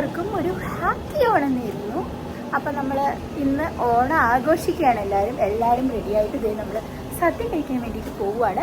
എല്ലാവർക്കും ഒരു ഹാപ്പി ഓണം നേരുന്നു അപ്പം നമ്മൾ ഇന്ന് ഓണം ആഘോഷിക്കുകയാണ് എല്ലാവരും. എല്ലാവരും റെഡിയായിട്ട് ഇതേ നമ്മൾ സദ്യ കഴിക്കാൻ വേണ്ടിയിട്ട് പോവുകയാണ്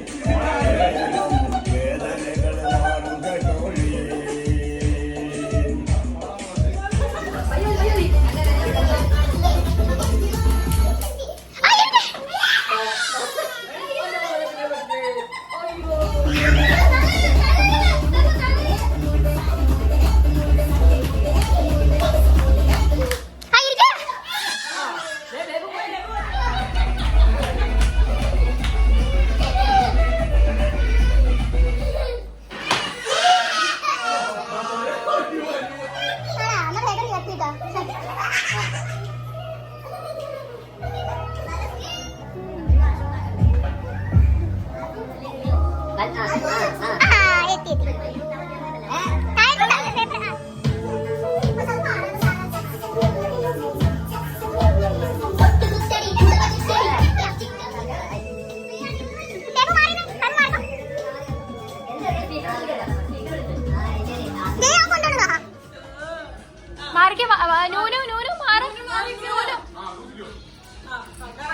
നൂനു നൂനു മാറി നൂനു.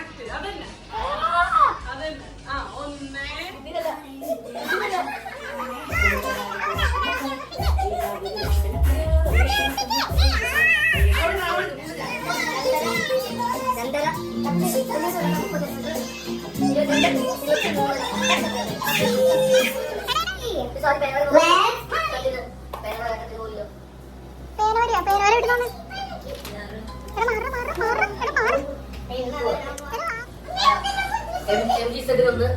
പേനോടിയാ പേനോര വിടുന്നു എടാ ഒന്ന്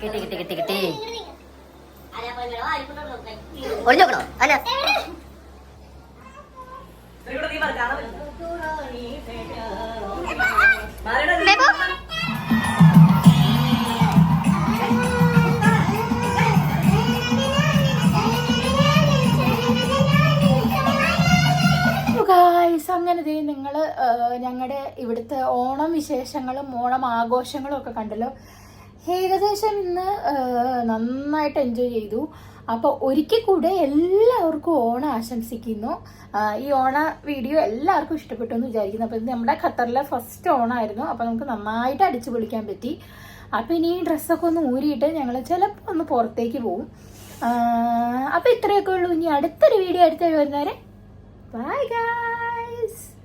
കിട്ടി കിട്ടി കിട്ടി കിട്ടി. ഒളിഞ്ഞോക്കണോ അല്ല. ഗായ്സ് അങ്ങനെ ദേ നിങ്ങൾ ഞങ്ങളുടെ ഇവിടുത്തെ ഓണം വിശേഷങ്ങളും ഓണം ആഘോഷങ്ങളും ഒക്കെ കണ്ടല്ലോ. ഏകദേശം ഇന്ന് നന്നായിട്ട് എൻജോയ് ചെയ്തു. അപ്പോൾ ഒരിക്കൽ കൂടെ എല്ലാവർക്കും ഓണം ആശംസിക്കുന്നു. ഈ ഓണ വീഡിയോ എല്ലാവർക്കും ഇഷ്ടപ്പെട്ടു എന്ന് വിചാരിക്കുന്നു. അപ്പോൾ ഇത് നമ്മുടെ ഖത്തറിലെ ഫസ്റ്റ് ഓണമായിരുന്നു അപ്പോൾ നമുക്ക് നന്നായിട്ട് അടിച്ചു പൊളിക്കാൻ പറ്റി. അപ്പോൾ ഇനി ഈ ഡ്രസ്സൊക്കെ ഒന്ന് ഊരിയിട്ട് ഞങ്ങൾ ചിലപ്പോൾ ഒന്ന് പുറത്തേക്ക് പോകും അപ്പോൾ ഇത്രയൊക്കെ ഉള്ളൂ. ഇനി അടുത്തൊരു വീഡിയോ അടുത്ത് വരുന്നവരെ Bye, is.